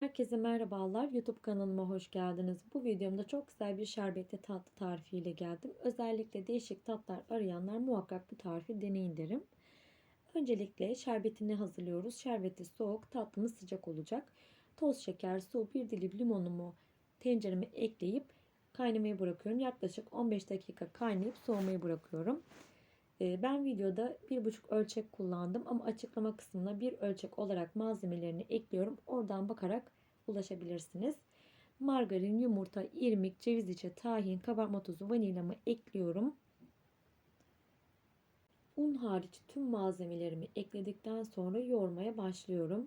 Herkese merhabalar. YouTube kanalıma hoş geldiniz. Bu videomda çok güzel bir şerbetli tatlı tarifiyle geldim. Özellikle değişik tatlar arayanlar muhakkak bu tarifi deneyin derim. Öncelikle şerbetini hazırlıyoruz. Şerbeti soğuk, tatlımız sıcak olacak. Toz şeker, su, bir dilim limonumu tencereme ekleyip kaynamaya bırakıyorum. Yaklaşık 15 dakika kaynayıp soğumaya bırakıyorum. Ben videoda bir buçuk ölçek kullandım ama açıklama kısmına bir ölçek olarak malzemelerini ekliyorum. Oradan bakarak ulaşabilirsiniz. Margarin, yumurta, irmik, ceviz içi, tahin, kabartma tozu, vanilyamı ekliyorum. Un hariç tüm malzemelerimi ekledikten sonra yoğurmaya başlıyorum.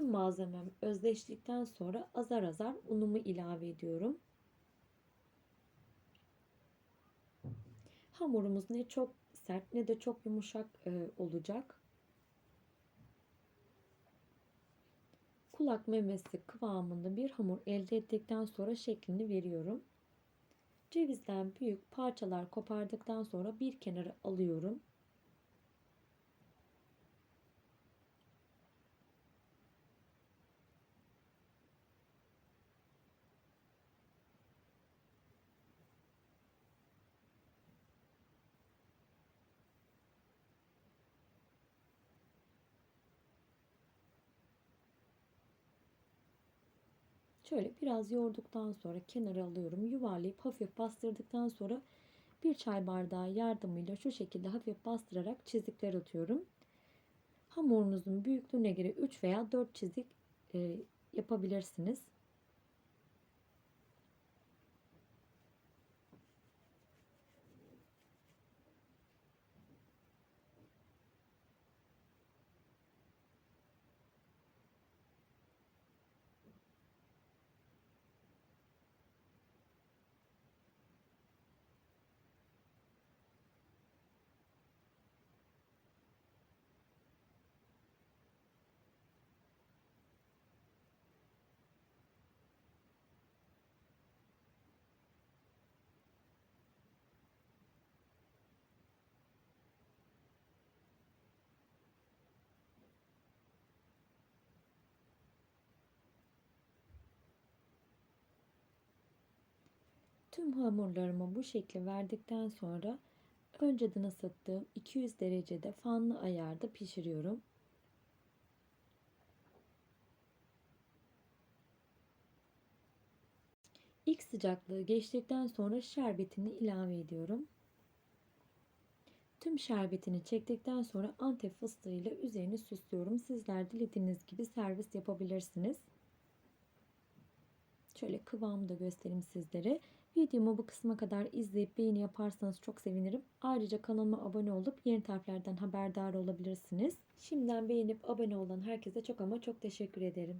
Tüm malzemem özleştikten sonra azar azar unumu ilave ediyorum. Hamurumuz ne çok sert ne de çok yumuşak e, olacak. Kulak memesi kıvamında bir hamur elde ettikten sonra şeklini veriyorum. Cevizden büyük parçalar kopardıktan sonra bir kenara alıyorum. Şöyle biraz yoğurduktan sonra kenara alıyorum. Yuvarlayıp hafif bastırdıktan sonra bir çay bardağı yardımıyla şu şekilde hafif bastırarak çizikler atıyorum. Hamurunuzun büyüklüğüne göre 3 veya 4 çizik e, yapabilirsiniz. Tüm hamurlarımı bu şekli verdikten sonra önceden ısıttığım 200 derecede fanlı ayarda pişiriyorum. İlk sıcaklığı geçtikten sonra şerbetini ilave ediyorum. Tüm şerbetini çektikten sonra antep fıstığıyla üzerini süslüyorum. Sizler dilediğiniz gibi servis yapabilirsiniz. Şöyle kıvamı da göstereyim sizlere. Videomu bu kısma kadar izleyip beğeni yaparsanız çok sevinirim. Ayrıca kanalıma abone olup yeni tariflerden haberdar olabilirsiniz. Şimdiden beğenip abone olan herkese çok ama çok teşekkür ederim.